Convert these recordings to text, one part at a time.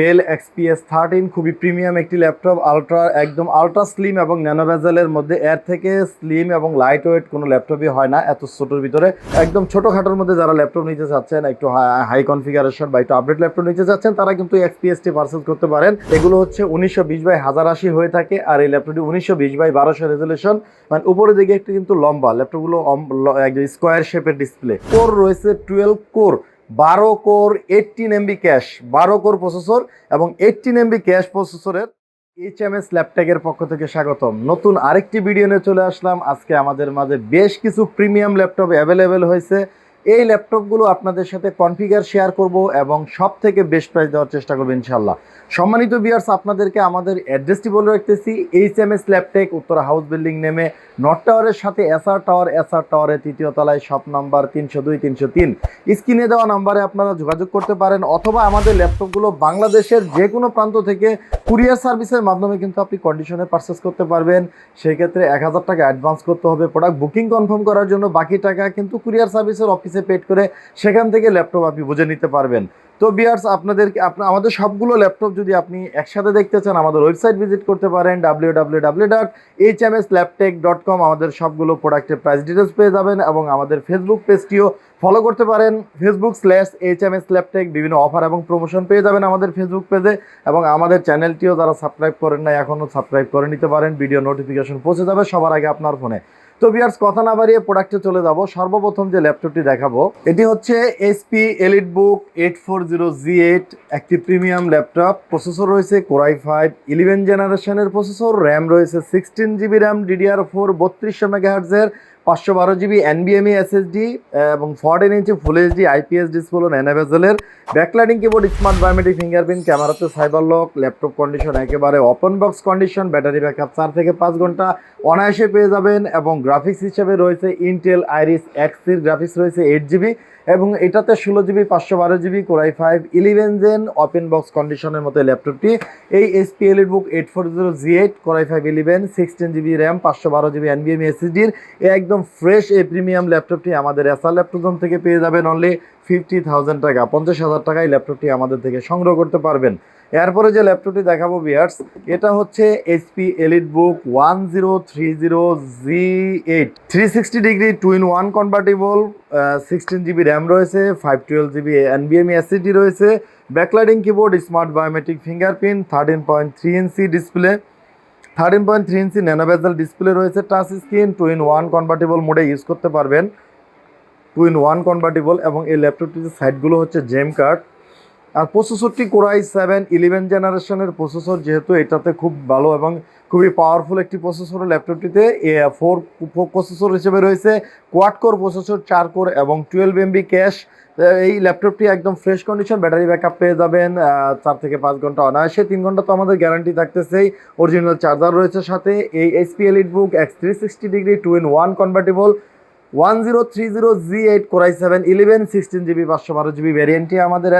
Del XPS thirteen খুবই premium একটি laptop ultra একদম আলট্রা স্লিম এবং ন্যানো বেজেলের মধ্যে, এর থেকে স্লিম এবং লাইট ওয়েট কোনো ল্যাপটপই হয় না, এত ছোটোর ভিতরে। একদম ছোটোখাটোর মধ্যে যারা ল্যাপটপ নিতে চাচ্ছেন, একটু হাই কনফিগারেশন বা একটু আপডেট ল্যাপটপ নিতে চাচ্ছেন, তারা কিন্তু এক্সপিএসটি পারচেস করতে পারেন। এগুলো হচ্ছে উনিশশো বিশ বাই হাজার আশি হয়ে থাকে, আর এই ল্যাপটপটি উনিশশো বিশ বাই বারোশো রেজলিউশন মানে উপরের দিকে একটু কিন্তু লম্বা ল্যাপটপগুলো একদম স্কোয়ার শেপের ডিসপ্লে কোর রয়েছে টুয়েলভ কোর বারো কোর এইটিন এমবি ক্যাশ বারো কোর প্রসেসর এবং এইটিন এমবি ক্যাশ প্রসেসরের এইচ এম এস ল্যাপট্যাগের পক্ষ থেকে স্বাগতম। নতুন আরেকটি ভিডিও নিয়ে চলে আসলাম। আজকে আমাদের মাঝে বেশ কিছু প্রিমিয়াম ল্যাপটপ অ্যাভেলেবেল হয়েছে। এই ল্যাপটপগুলো আপনাদের সাথে কনফিগার শেয়ার করব এবং সব থেকে বেস্ট প্রাইস দেওয়ার চেষ্টা করব ইনশাল্লাহ সম্মানিত বিয়ার্স আপনাদেরকে আমাদের অ্যাড্রেসটি বলে রাখতেছি H M S laptech Uttara house building নেমে নর্থ টাওয়ারের সাথে এসআর টাওয়ার এসআর টাওয়ারের তৃতীয় তলায় শপ নাম্বার তিনশো দুই, তিনশো তিন। স্ক্রিনে দেওয়া নাম্বারে আপনারা যোগাযোগ করতে পারেন, অথবা আমাদের ল্যাপটপগুলো বাংলাদেশের যে কোনো প্রান্ত থেকে কুরিয়ার সার্ভিসের মাধ্যমে কিন্তু আপনি কন্ডিশনে পারচেস করতে পারবেন। সেই ক্ষেত্রে এক হাজার টাকা অ্যাডভান্স করতে হবে। প্রোডাক্ট বুকিং কনফার্ম করার জন্য বাকি টাকা কিন্তু কুরিয়ার সার্ভিসের অফিসে পেড করে সেখান থেকে ল্যাপটপ আপনি বুঝে নিতে পারবেন। তো বিয়ার্স আপনাদেরকে আপনার আমাদের সবগুলো ল্যাপটপ যদি আপনি একসাথে দেখতে চান, আমাদের ওয়েবসাইট ভিজিট করতে পারেন W dot H M S dot com আমাদের সবগুলো প্রোডাক্টের প্রাইস ডিটেলস পেয়ে যাবেন এবং আমাদের ফেসবুক পেজটিও ফলো করতে পারেন। Facebook slash H M S laptech বিভিন্ন অফার এবং প্রমোশন পেয়ে যাবেন আমাদের ফেসবুক পেজে এবং আমাদের চ্যানেলটিও যারা সাবস্ক্রাইব করেন না এখনও সাবস্ক্রাইব করে নিতে পারেন। ভিডিও নোটিফিকেশন পৌঁছে যাবে সবার আগে আপনার ফোনে তো বিয়ার্স কথা না বাড়িয়ে প্রোডাক্টে চলে যাব। সর্বপ্রথম যে ল্যাপটপটি দেখাবো, এটি হচ্ছে HP elite book eight four zero G eight একটি প্রিমিয়াম ল্যাপটপ প্রসেসর রয়েছে কোরাই ফাইভ ইলেভেন জেনারেশনের প্রসেসর র্যাম রয়েছে sixteen GB RAM DDR four বত্রিশশো মেগাহার্জের পাঁচশো বারো জিবি এনবিএমই এসএসডি এবং fourteen inch full HD IPS display ন্যানাভেজেলের backlighting keyboard smart biometric fingerprint ক্যামেরাতে সাইবার লক ল্যাপটপ কন্ডিশন একেবারে open box condition battery backup চার থেকে পাঁচ ঘণ্টা। অনায়াসে পেয়ে যাবেন এবং গ্রাফিক্স হিসেবে রয়েছে ইন্টেল আইরিস এক্সির গ্রাফিক্স রয়েছে এইট জিবি, এবং এটাতে ষোলো জিবি, পাঁচশো বারো GB core i five eleven gen open box কন্ডিশনের মতো ল্যাপটপটি এই HP elite book eight four zero G eight core i five eleven sixteen GB RAM পাঁচশো বারো জিবি এনবিএম এসএসডির একদম ফ্রেশ এই প্রিমিয়াম ল্যাপটপটি আমাদের এসআর ল্যাপটপ থেকে পেয়ে যাবেন অনলি ফিফটি থাউজেন্ড টাকা। পঞ্চাশ হাজার টাকায় ল্যাপটপটি আমাদের থেকে সংগ্রহ করতে পারবেন। এরপরে যে ল্যাপটপটি দেখাবো বিয়ার্স এটা হচ্ছে HP elite book one zero three zero G eight three sixty degree two in one convertible sixteen GB RAM রয়েছে ফাইভ টুয়েলভ জিবি এনবিএমই এসিডি রয়েছে। Backlighting keyboard smart biometric fingerprint thirteen point three inch display thirteen point three inch nano bezel display রয়েছে touch screen two in one convertible মোডে use করতে পারবেন। Two in one convertible এবং এই ল্যাপটপটির সাইডগুলো হচ্ছে জেম কার্ড আর প্রসেসরটি কোরাই সেভেন ইলেভেন জেনারেশনের প্রসেসর যেহেতু এটাতে খুব ভালো এবং খুবই পাওয়ারফুল একটি প্রসেসর ল্যাপটপটিতে এ ফোর প্রসেসর হিসেবে রয়েছে। কোয়াড কোর প্রসেসর চার কোর এবং টুয়েলভ এমবি ক্যাশ এই ল্যাপটপটি একদম ফ্রেশ কন্ডিশন ব্যাটারি ব্যাকআপ পেয়ে যাবেন চার থেকে পাঁচ ঘণ্টা অনায়াসে। তিন ঘণ্টা তো আমাদের গ্যারান্টি থাকতেছেই। অরিজিনাল চার্জার রয়েছে সাথে, এই HP elite book X three sixty degree two in one convertible one zero three zero G eight core i seven eleven sixteen GB পাঁচশো বারো জিবি ভ্যারিয়েন্টটি আমাদের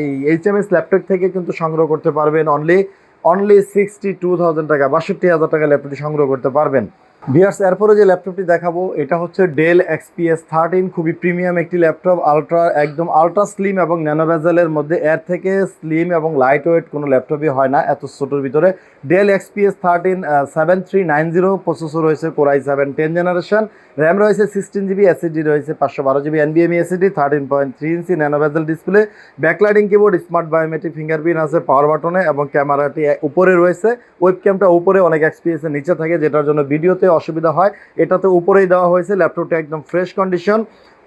এই এইচ এম এস ল্যাপটপ থেকে কিন্তু সংগ্রহ করতে পারবেন only only sixty two thousand টাকা, বাষট্টি হাজার টাকা ল্যাপটপটি সংগ্রহ করতে পারবেন। বিয়ার্স এরপরে যে ল্যাপটপটি দেখাবো, এটা হচ্ছে ডেল এক্সপিএস থার্টিন খুবই প্রিমিয়াম একটি ল্যাপটপ আলট্রা একদম আলট্রা স্লিম এবং ন্যানোভেজালের মধ্যে। এর থেকে স্লিম এবং লাইট ওয়েট কোনো ল্যাপটপই হয় না, এত ছোটোর ভিতরে। Dell XPS thirteen seven three nine zero processor রয়েছে core i seven ten generation RAM রয়েছে সিক্সটিন জিবি এসএসডি রয়েছে, পাঁচশো বারো GB এনবিএমই SSD thirteen point three inch nano bezel display backlighting keyboard smart biometric fingerprint আছে power বাটনে এবং ক্যামেরাটি উপরে রয়েছে। ওয়েব ক্যামটা উপরে অনেক এক্সপিএসের নিচে থাকে, যেটার জন্য ভিডিওতে অসুবিধা হয়। এটাতে উপরেই দেওয়া হয়েছে ল্যাপটপটা একদম fresh condition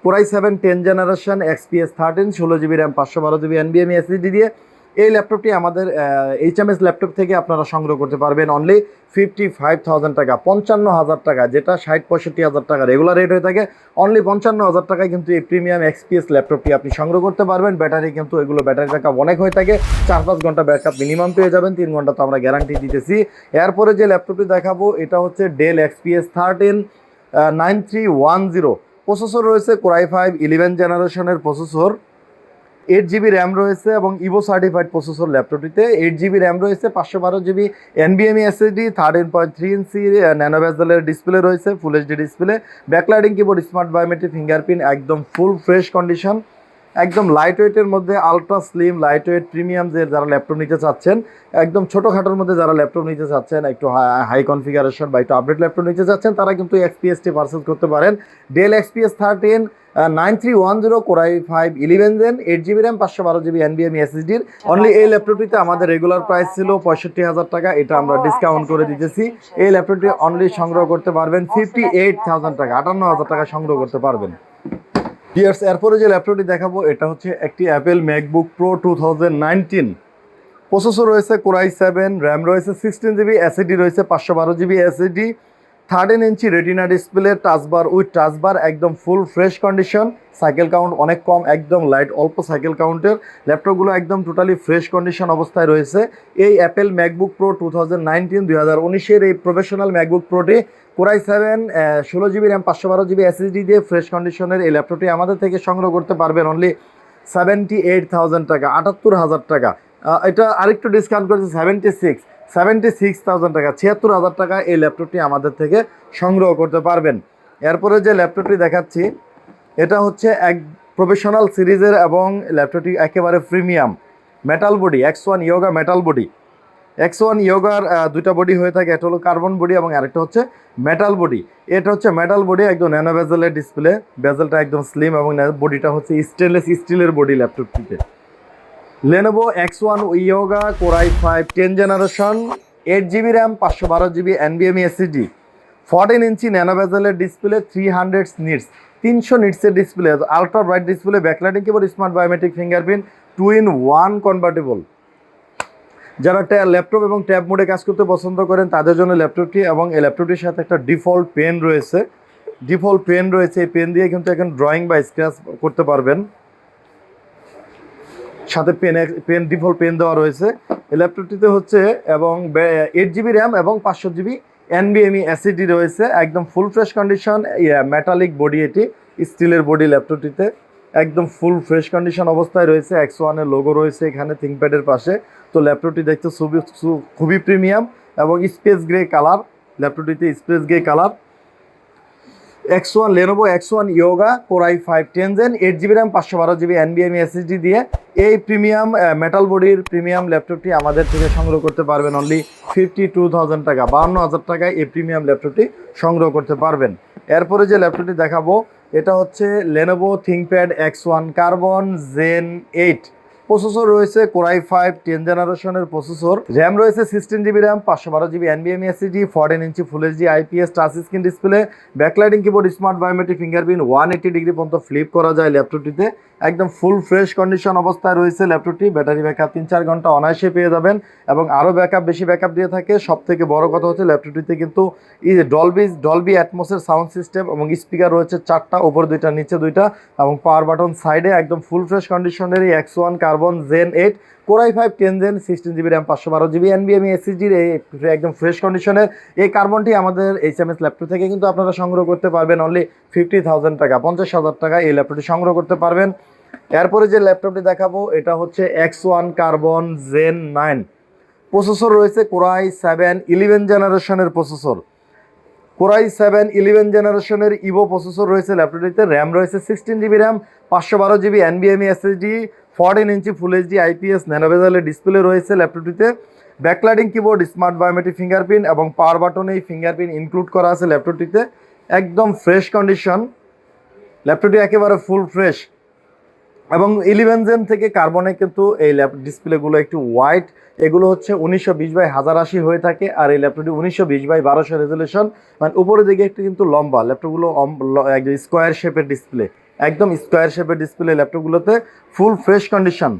core i seven ten generation XPS thirteen ষোলো জিবি র্যাম পাঁচশো বারো জিবি এনবিএমই এসএসডি দিয়ে। এই ল্যাপটপটি আমাদের এইচ এম এস ল্যাপটপ থেকে আপনারা সংগ্রহ করতে পারবেন অনলি ফিফটি ফাইভ থাউজেন্ড টাকা, পঞ্চান্ন হাজার টাকা, যেটা ষাট, পঁয়ষট্টি হাজার টাকা রেগুলার রেট হয়ে থাকে। অনলি পঞ্চান্ন হাজার টাকায় কিন্তু এই প্রিমিয়াম এক্সপিএস ল্যাপটপটি আপনি সংগ্রহ করতে পারবেন। ব্যাটারি কিন্তু এগুলো ব্যাটারি ব্যাকআপ অনেক হয়ে থাকে। চার পাঁচ ঘণ্টা ব্যাকআপ মিনিমাম পেয়ে যাবেন, তিন ঘণ্টা তো আমরা গ্যারান্টি দিতেছি। এরপরে যে ল্যাপটপটি দেখাবো, এটা হচ্ছে Dell XPS thirteen nine three one zero processor রয়েছে কোরাই ফাইভ ইলেভেন জেনারেশনের প্রসেসর এইট জিবি র্যাম রয়েছে এবং ইভো সার্টিফাইড প্রসেসর ল্যাপটপটিতে এইট জিবি র্যাম রয়েছে, পাঁচশো বারো GB এনবিএমই SSD thirteen point three inch ন্যানোভেজেলের display রয়েছে full HD display backlighting keyboard smart biometric fingerprint একদম ফুল ফ্রেশ কন্ডিশন একদম লাইট ওয়েটের মধ্যে ultra slim light weight premium যে যারা ল্যাপটপ নিতে চাচ্ছেন, একদম ছোটোখাটোর মধ্যে যারা ল্যাপটপ নিতে চাচ্ছেন, একটু হাই কনফিগারেশন বা একটু আপডেট ল্যাপটপ নিতে চাচ্ছেন, তারা কিন্তু এক্সপিএসটি পারচেস করতে পারেন। Dell XPS thirteen nine three one zero, core i five, eleven gen eight GB RAM পাঁচশো বারো জিবি এনবিএম এসএসডির অনলি এই ল্যাপটপটিতে আমাদের রেগুলার প্রাইস ছিল পঁয়ষট্টি হাজার টাকা, এটা আমরা ডিসকাউন্ট করে দিতেছি। এই ল্যাপটপটি অনলি সংগ্রহ করতে পারবেন ফিফটি এইট থাউজেন্ড টাকা, আটান্ন হাজার টাকা সংগ্রহ করতে পারবেন। ইয়ার্স এরপরে যে ল্যাপটপটি দেখাবো, এটা হচ্ছে একটি Apple MacBook pro two thousand nineteen processor রয়েছে কোরাই সেভেন র্যাম রয়েছে সিক্সটিন জিবি এসএডি রয়েছে পাঁচশো বারো GB SSD thirteen inch retina display touch bar with touch bar একদম full fresh condition cycle count অনেক কম, একদম লাইট অল্প সাইকেল কাউন্টের ল্যাপটপগুলো একদম টোটালি ফ্রেশ কন্ডিশন অবস্থায় রয়েছে। এই Apple MacBook pro two thousand nineteen হাজার উনিশের এই প্রফেশনাল ম্যাকবুক প্রোটি কোরাই সেভেন ষোলো জিবি র্যাম পাঁচশো বারো জিবি এসএসডি দিয়ে ফ্রেশ কন্ডিশনের এই ল্যাপটপটি আমাদের থেকে সংগ্রহ করতে পারবেন অনলি সেভেন্টি এইট থাউজেন্ড টাকা, আটাত্তর হাজার টাকা। এটা আরেকটু ডিসকাউন্ট করেছে seventy six seventy six thousand টাকা, ছিয়াত্তর হাজার টাকা এই ল্যাপটপটি আমাদের থেকে সংগ্রহ করতে পারবেন। এরপরে যে ল্যাপটপটি দেখাচ্ছি, এটা হচ্ছে এক প্রফেশনাল সিরিজের এবং ল্যাপটপটি একেবারে premium metal body X one Yoga metal body X one ইয়োগার দুইটা বডি হয়ে থাকে, একটা হলো কার্বন বডি এবং আরেকটা হচ্ছে মেটাল বডি এটা হচ্ছে মেটাল বডি একদম ন্যানো বেজেলের ডিসপ্লে বেজেলটা একদম স্লিম এবং বডিটা হচ্ছে স্টেনলেস স্টিলের body ল্যাপটপটিতে। Lenovo X one Yoga Core i five ten generation eight GB RAM পাঁচশো বারো জিবি এনবিএমই এসিডি ফোরটিন ইঞ্চি ন্যানো বেজেলের ডিসপ্লে থ্রি হান্ড্রেড নিটস তিনশো নিটসের display ultra bright display backlighting keyboard smart biometric fingerprint two in one convertible যারা ট্যা- laptop এবং tab মোডে কাজ করতে পছন্দ করেন, তাদের জন্য ল্যাপটপটি এবং এই ল্যাপটপটির সাথে একটা ডিফল্ট পেন রয়েছে। ডিফল্ট পেন রয়েছে, এই পেন দিয়ে কিন্তু এখন ড্রয়িং বা স্ক্র্যাচ করতে পারবেন। সাথে পেন পেন ডিফল্ট পেন দেওয়া রয়েছে। এই ল্যাপটপটিতে হচ্ছে এবং এইট জিবি র্যাম এবং পাঁচশো জিবি এনবিএমই অ্যাসিডি রয়েছে। একদম full fresh condition metallic body এটি স্টিলের বডি ল্যাপটপটিতে একদম ফুল ফ্রেশ কন্ডিশন অবস্থায় রয়েছে। এক্স ওয়ানের লোগো রয়েছে এখানে থিঙ্কপ্যাডের পাশে। তো ল্যাপটপটি দেখতে খুবই প্রিমিয়াম এবং space grey colour ল্যাপটপটিতে space grey colour X one Lenovo X one Yoga Core i five ten gen eight GB RAM পাঁচশো বারো জিবি এনবিএমই এসএসডি দিয়ে এই প্রিমিয়াম মেটাল বডির প্রিমিয়াম ল্যাপটপটি আমাদের থেকে সংগ্রহ করতে পারবেন অনলি ফিফটি টু থাউজেন্ড টাকা। বাহান্ন হাজার টাকায় এই প্রিমিয়াম ল্যাপটপটি সংগ্রহ করতে পারবেন। এরপরে যে ল্যাপটপটি দেখাবো, এটা হচ্ছে Lenovo ThinkPad X one Carbon gen eight processor রয়েছে কোরাই ফাইভ, টেন জেনারেশনের প্রসেসর। র্যাম রয়েছে সিক্সটিন জিবি র্যাম পাঁচশো বারো GB এনবিএমই SSD fourteen inch full HD IPS touch screen display backlighting keyboard smart biometric fingerprint one eighty degree পর্যন্ত flip করা যায় ল্যাপটপটিতে একদম full fresh condition অবস্থায় রয়েছে ল্যাপটপটি ব্যাটারি ব্যাকআপ তিন চার ঘণ্টা অনায়াসে পেয়ে যাবেন এবং আরও ব্যাকআপ বেশি ব্যাকআপ দিয়ে থাকে। সব থেকে বড় কথা হচ্ছে ল্যাপটপটিতে কিন্তু ডলবি ডলবি অ্যাটমসের সাউন্ড সিস্টেম এবং স্পিকার রয়েছে চারটা ওপর দুইটা, নিচে দুইটা এবং পাওয়ার বাটন সাইডে একদম ফুল ফ্রেশ কন্ডিশনের এই X one Carbon gen eight, Core i five, ten gen, sixteen GB RAM, পাঁচশো বারো জিবি এনবিএমই এসএসডির এই একদম ফ্রেশ কন্ডিশনের এই কার্বনটি আমাদের এইচ এম এস ল্যাপটপ থেকে কিন্তু আপনারা সংগ্রহ করতে পারবেন অনলি ফিফটি থাউজেন্ড টাকা, পঞ্চাশ হাজার টাকা এই ল্যাপটপটি সংগ্রহ করতে পারবেন। এরপরে যে ল্যাপটপটি দেখাবো, এটা হচ্ছে X one Carbon gen nine. Processor রয়েছে কোরাই সেভেন ইলেভেন জেনারেশনের processor Core i seven eleven জেনারেশনের ইভো প্রসেসর রয়েছে ল্যাপটপটিতে র্যাম রয়েছে সিক্সটিন জিবি র্যাম, পাঁচশো বারো GB এনবিএমই SSD fourteen inch full HD IPS ন্যানোভেজালের display রয়েছে ল্যাপটপটিতে। Backlighting keyboard smart biometric fingerprint এবং পাওয়ার বাটনে এই ফিঙ্গারপ্রিন্ট ইনক্লুড করা আছে ল্যাপটপটিতে। একদম ফ্রেশ কন্ডিশন ল্যাপটপটি একেবারে ফুল ফ্রেশ এবং ইলেভেন জেন থেকে কার্বনে কিন্তু এই ল্যাপ ডিসপ্লেগুলো একটু হোয়াইট এগুলো হচ্ছে উনিশশো বিশ বাই হাজার আশি হয়ে থাকে আর এই ল্যাপটপটি উনিশশো বিশ বাই বারোশো রেজলিউশন মানে উপরের দিকে একটু কিন্তু লম্বা। ল্যাপটপগুলো স্কোয়ার শেপের ডিসপ্লে একদম স্কোয়ার শেপের ডিসপ্লে ল্যাপটপগুলোতে ফুল ফ্রেশ কন্ডিশন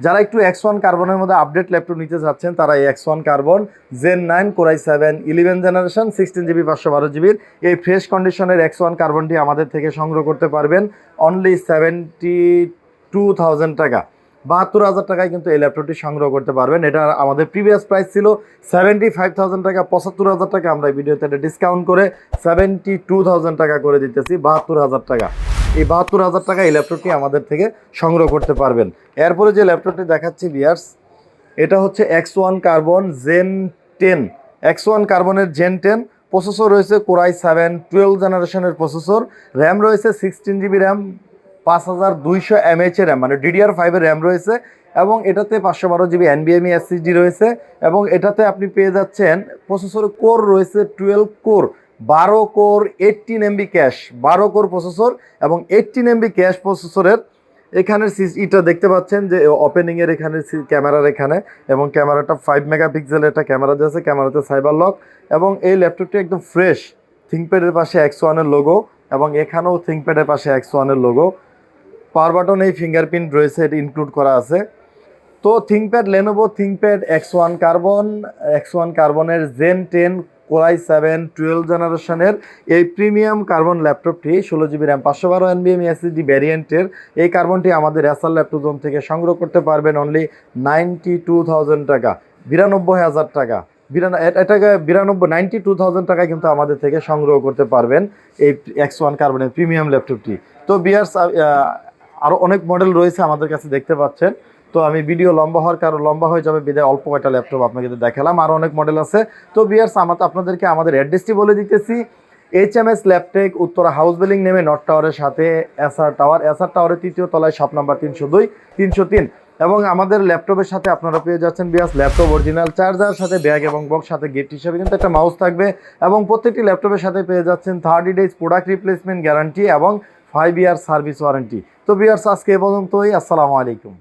যারা একটু এক্স ওয়ান কার্বনের মধ্যে আপডেট ল্যাপটপ নিতে চাচ্ছেন, তারা এই X one Carbon gen nine Core i seven eleven generation sixteen GB পাঁচশো বারো জিবির এই ফ্রেশ কন্ডিশনের এক্স ওয়ান কার্বনটি আমাদের থেকে সংগ্রহ করতে পারবেন অনলি সেভেন্টি টু থাউজেন্ড টাকা। বাহাত্তর হাজার টাকায় কিন্তু এই ল্যাপটপটি সংগ্রহ করতে পারবেন। এটা আমাদের প্রিভিয়াস প্রাইস ছিল সেভেন্টি ফাইভ থাউজেন্ড টাকা, পঁচাত্তর হাজার টাকা আমরা ভিডিওতে এটা ডিসকাউন্ট করে সেভেন্টি টু থাউজেন্ড টাকা করে দিতেছি, বাহাত্তর হাজার টাকা। এই বাহাত্তর হাজার টাকা এই ল্যাপটপটি আমাদের থেকে সংগ্রহ করতে পারবেন। এরপরে যে ল্যাপটপটি দেখাচ্ছি বিয়ার্স এটা হচ্ছে X one Carbon gen ten X one কার্বনের জেন টেন প্রসেসর রয়েছে কোরাই সেভেন টুয়েলভ জেনারেশনের প্রসেসর র্যাম রয়েছে সিক্সটিন জিবি র্যাম পাঁচ হাজার দুইশো এমএইচ এর র্যাম মানে ডিডিআর ফাইভের র্যাম রয়েছে। এবং এটাতে পাঁচশো বারো জিবি এনবিএমই এসএসডি রয়েছে। এবং এটাতে আপনি পেয়ে যাচ্ছেন প্রসেসর কোর রয়েছে টুয়েলভ কোর বারো কোর এইটিন এমবি ক্যাশ বারো কোর প্রসেসর এবং এইটিন এমবি ক্যাশ প্রসেসরের এখানের ইটা দেখতে পাচ্ছেন যে ওপেনিং এর এখানে ক্যামেরার এখানে এবং ক্যামেরাটা ফাইভ মেগাপিক্সেল একটা ক্যামেরা দিয়েছে ক্যামেরাতে সাইবার লক এবং এই ল্যাপটপটি একদম ফ্রেশ থিঙ্কপ্যাডের পাশে এক্স ওয়ানের লোগো এবং এখানেও থিঙ্কপ্যাডের পাশে এক্স ওয়ানের লোগো পাওয়ার বাটন এই ফিঙ্গারপ্রিন্ট রয়েছে, এটা ইনক্লুড করা আছে। তো ThinkPad Lenovo ThinkPad X one Carbon X one কার্বনের gen ten Core i seven twelve জেনারেশনের এই প্রিমিয়াম কার্বন ল্যাপটপটি ষোলো জিবি র্যাম, পাঁচশো বারো এন এনবিএম এসএসডি ভ্যারিয়েন্টের এই কার্বনটি আমাদের এসআর ল্যাপটপ থেকে সংগ্রহ করতে পারবেন অনলি নাইনটি টু থাউজেন্ড টাকা, বিরানব্বই হাজার টাকা। এটাকে বিরানব্বই নাইনটি টু থাউজেন্ড টাকায় কিন্তু আমাদের থেকে সংগ্রহ করতে পারবেন এই এক্স ওয়ান কার্বনের প্রিমিয়াম ল্যাপটপটি। তো বিয়ার্স আরও অনেক মডেল রয়েছে আমাদের কাছে দেখতে পাচ্ছেন। তো আমি ভিডিও লম্বা হওয়ার কারণ লম্বা হয়ে যাবে, বিদায়, অল্প কয়টা ল্যাপটপ আপনাকে দেখালাম। আরও অনেক মডেল আছে। তো বিয়ার্স আমার আপনাদেরকে আমাদের অ্যাড্রেসটি বলে দিতেছি। H M S Laptech Uttara house building নেমে নর্থ টাওয়ারের সাথে এসআর টাওয়ার এসআর টাওয়ারের তৃতীয় তলায় শপ নাম্বার তিনশো দুই, তিনশো তিন। এবং আমাদের ল্যাপটপের সাথে আপনারা পেয়ে যাচ্ছেন বিয়াস ল্যাপটপ অরিজিনাল চার্জার সাথে ব্যাগ এবং বক্স সাথে গিফট হিসেবে কিন্তু একটা মাউস থাকবে। এবং প্রত্যেকটি ল্যাপটপের সাথে পেয়ে যাচ্ছেন thirty days product replacement guarantee এবং ফাইভ ইয়ার সার্ভিস ওয়ারেন্টি তো বিয়ার্স আজকে এ পর্যন্তই। আসসালামু আলাইকুম।